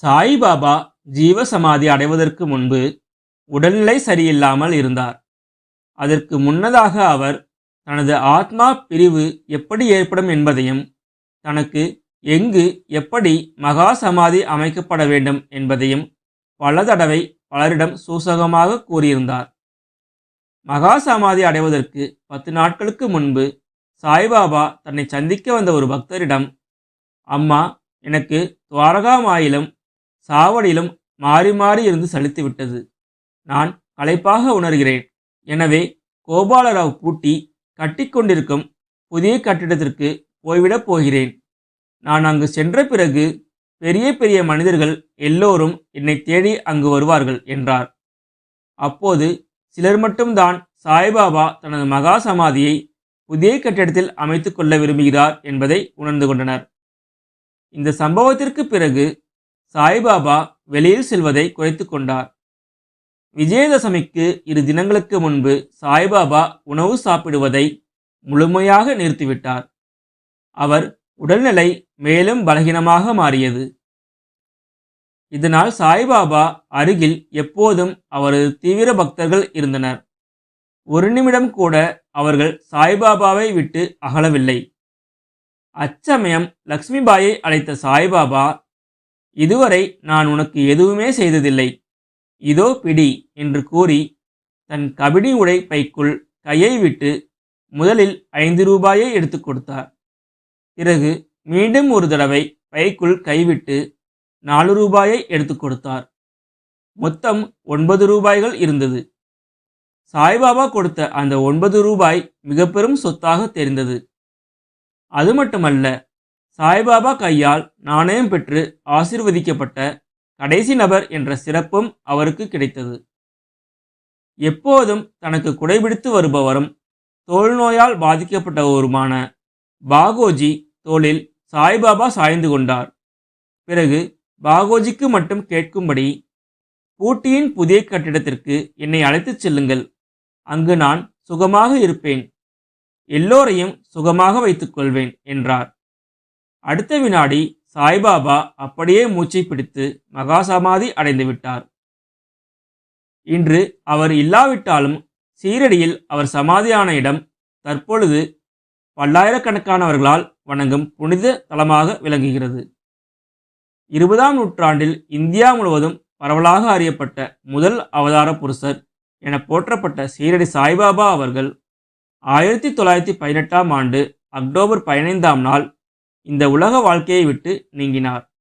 சாயிபாபா ஜீவசமாதி அடைவதற்கு முன்பு உடல்நிலை சரியில்லாமல் இருந்தார். அதற்கு முன்னதாக அவர் தனது ஆத்மா பிரிவு எப்படி ஏற்படும் என்பதையும் தனக்கு எங்கு எப்படி மகா சமாதி அமைக்கப்பட வேண்டும் என்பதையும் பல தடவை பலரிடம் சூசகமாக கூறியிருந்தார். மகா சமாதி அடைவதற்கு பத்து நாட்களுக்கு முன்பு சாய்பாபா தன்னை சந்திக்க வந்த ஒரு பக்தரிடம் அம்மா எனக்கு துவாரகா மாயிலும் சாவடியிலும் மாறி மாறி இருந்து சலித்து விட்டது நான் களைப்பாக உணர்கிறேன். எனவே கோபாலராவ் பூட்டி கட்டிக்கொண்டிருக்கும் புதிய கட்டிடத்திற்கு போய்விடப் போகிறேன். நான் அங்கு சென்ற பிறகு பெரிய பெரிய மனிதர்கள் எல்லோரும் என்னை தேடி அங்கு வருவார்கள் என்றார். அப்போது சிலர் மட்டும்தான் சாய்பாபா தனது மகா சமாதியை புதிய கட்டிடத்தில் அமைத்துக் கொள்ள விரும்புகிறார் என்பதை உணர்ந்து கொண்டனர். இந்த சம்பவத்திற்கு பிறகு சாய்பாபா வெளியில் செல்வதை குறைத்து கொண்டார். விஜயதசமிக்கு இரு தினங்களுக்கு முன்பு சாய்பாபா உணவு சாப்பிடுவதை முழுமையாக நிறுத்திவிட்டார். அவர் உடல்நிலை மேலும் பலகீனமாக மாறியது. இதனால் சாய்பாபா அருகில் எப்போதும் அவரது தீவிர பக்தர்கள் இருந்தனர். ஒரு நிமிடம் கூட அவர்கள் சாய்பாபாவை விட்டு அகலவில்லை. அச்சமயம் லக்ஷ்மிபாயை அழைத்த சாய்பாபா இதுவரை நான் உனக்கு எதுவுமே செய்ததில்லை. இதோ பிடி என்று கூறி தன் கபடி உடை பைக்குள் கையை விட்டு முதலில் ஐந்து ரூபாயை எடுத்துக் கொடுத்தார். பிறகு மீண்டும் ஒரு தடவை பைக்குள் கைவிட்டு நாலு ரூபாயை எடுத்துக் கொடுத்தார். மொத்தம் ஒன்பது ரூபாய்கள் இருந்தது. சாய்பாபா கொடுத்த அந்த ஒன்பது ரூபாய் மிக பெரும் சொத்தாக தெரிந்தது. அது மட்டுமல்ல சாய்பாபா கையால் நாணயம் பெற்று ஆசிர்வதிக்கப்பட்ட கடைசி நபர் என்ற சிறப்பும் அவருக்கு கிடைத்தது. எப்போதும் தனக்கு குடைபிடித்து வருபவரும் தோல் நோயால் பாதிக்கப்பட்டவருமான பாகோஜி தோளில் சாய்பாபா சாய்ந்து கொண்டார். பிறகு பாகோஜிக்கு மட்டும் கேட்கும்படி பூட்டியின் புதிய கட்டிடத்திற்கு என்னை அழைத்துச் செல்லுங்கள். அங்கு நான் சுகமாக இருப்பேன். எல்லோரையும் சுகமாக வைத்துக் கொள்வேன் என்றார். அடுத்த வினாடி சாய்பாபா அப்படியே மூச்சை பிடித்து மகாசமாதி அடைந்து விட்டார். இன்று அவர் இல்லாவிட்டாலும் சீரடியில் அவர் சமாதியான இடம் தற்பொழுது பல்லாயிரக்கணக்கானவர்களால் வணங்கும் புனித தலமாக விளங்குகிறது. இருபதாம் நூற்றாண்டில் இந்தியா முழுவதும் பரவலாக அறியப்பட்ட முதல் அவதார புருஷர் என போற்றப்பட்ட சீரடி சாய்பாபா அவர்கள் ஆயிரத்தி தொள்ளாயிரத்தி பதினெட்டாம் ஆண்டு அக்டோபர் பதினைந்தாம் நாள் இந்த உலக வாழ்க்கையை விட்டு நீங்கினார்.